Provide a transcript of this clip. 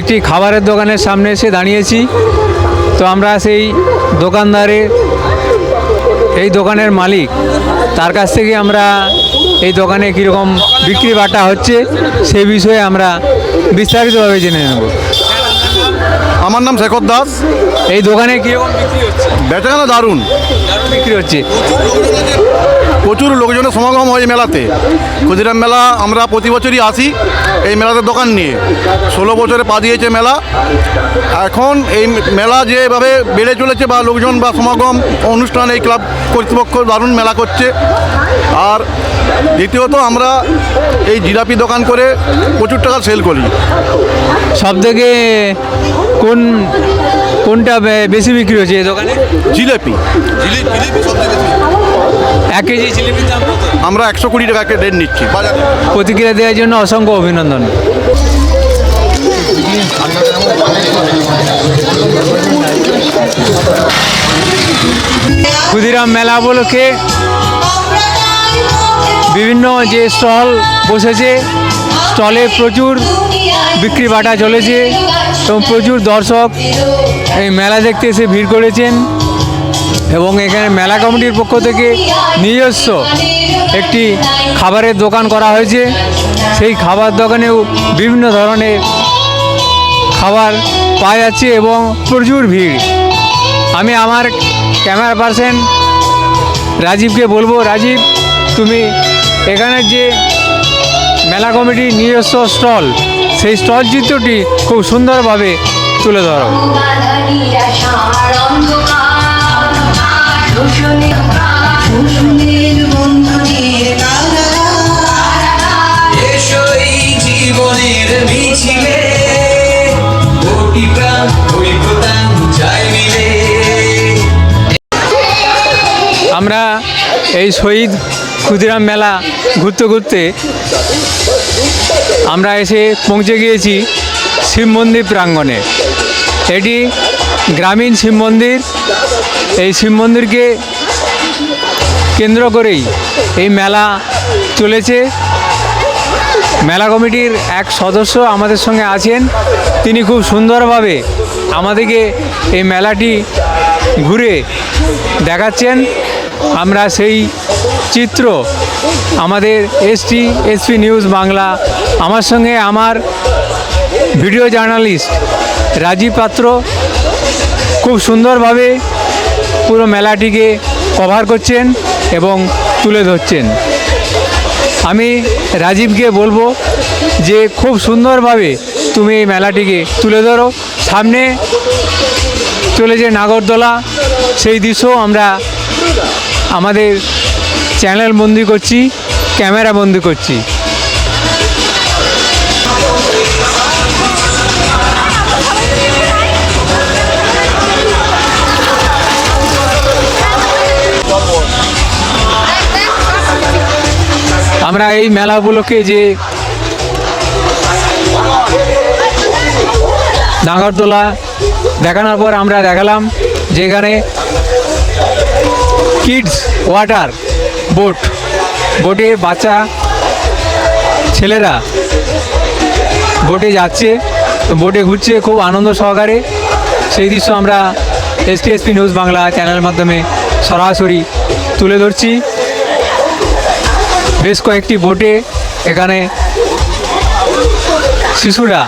একটি খাবারের দোকানের সামনে এসে দাঁড়িয়েছি। তো আমরা সেই দোকানদারের এই দোকানের মালিক তার কাছ থেকে আমরা এই দোকানে কীরকম বিক্রি বাটা হচ্ছে সেই বিষয়ে আমরা বিস্তারিতভাবে জেনে নেব। আমার নাম শেখর দাস। এই দোকানে কীরকম বিক্রি হচ্ছে? বেচাকেনা দারুণ। বিক্রি হচ্ছে। প্রচুর লোকজনের সমাগম হয় মেলাতে। ক্ষুদিরাম মেলা আমরা প্রতি বছরই আসি এই মেলাতে দোকান নিয়ে। ষোলো বছরে পা দিয়েছে মেলা। এখন এই মেলা যেভাবে বেড়ে চলেছে বা লোকজন বা সমাগম অনুষ্ঠান এই ক্লাব কর্তৃপক্ষ দারুণ মেলা করছে। আর দ্বিতীয়ত আমরা এই জিলাপি দোকান করে প্রচুর টাকা সেল করি। সব থেকে কোন কোনটা বেশি বিক্রি হচ্ছে এই দোকানে? জিলেপি। এক কেজি জিলিপির দাম আমরা একশো কুড়ি টাকা রেট নিচ্ছি। প্রতিক্রিয়া দেওয়ার জন্য অসংখ্য অভিনন্দন। ক্ষুদিরাম মেলা উপলক্ষে বিভিন্ন যে স্টল বসেছে, স্টলে প্রচুর বিক্রি বাটা চলেছে এবং প্রচুর দর্শক এই মেলা দেখতে এসে ভিড় করেছেন এবং এখানে মেলা কমিটির পক্ষ থেকে নিজস্ব একটি খাবারের দোকান করা হয়েছে। সেই খাবার দোকানেও বিভিন্ন ধরনের খাবার পাওয়া যাচ্ছে এবং প্রচুর ভিড়। আমি আমার ক্যামেরা পার্সন রাজীবকে বলব, রাজীব, তুমি এখানের যে মেলা কমিটির নিজস্ব স্টল, সেই স্টল চিত্রটি খুব সুন্দরভাবে তুলে ধরো। আমরা এই শহীদ ক্ষুদিরাম মেলা ঘুরতে ঘুরতে আমরা এসে পৌঁছে গিয়েছি শিব মন্দির প্রাঙ্গণে। এটি গ্রামীণ শিব মন্দির। এই শিব মন্দিরকে কেন্দ্র করেই এই মেলা চলেছে। মেলা কমিটির এক সদস্য আমাদের সঙ্গে আছেন। তিনি খুব সুন্দরভাবে আমাদেরকে এই মেলাটি ঘুরে দেখাচ্ছেন। আমরা সেই চিত্র আমাদের এসটি, এসপি নিউজ বাংলা, আমার সঙ্গে আমার ভিডিও জার্নালিস্ট রাজীব পাত্র খুব সুন্দরভাবে পুরো মেলাটিকে কভার করছেন এবং তুলে ধরছেন। আমি রাজীবকে বলব যে খুব সুন্দরভাবে তুমি এই মেলাটিকে তুলে ধরো। সামনে চলেছে নাগরদোলা, সেই দৃশ্যও আমরা আমাদের চ্যানেল বন্দি করছি, ক্যামেরা বন্দি করছি। আমরা এই মেলাগুলোকে যে নাগরদোলা দেখানোর পর আমরা দেখালাম যে এখানে কিডস ওয়াটার বোট বোটে বাচ্চা, ছেলেরা বোটে যাচ্ছে বোটে ঘুরছে খুব আনন্দ সহকারে। সেই দৃশ্য আমরা এসটিএসপি নিউজ বাংলা চ্যানেলের মাধ্যমে সরাসরি তুলে ধরছি। বেশ কয়েকটি বোটে এখানে শিশুরা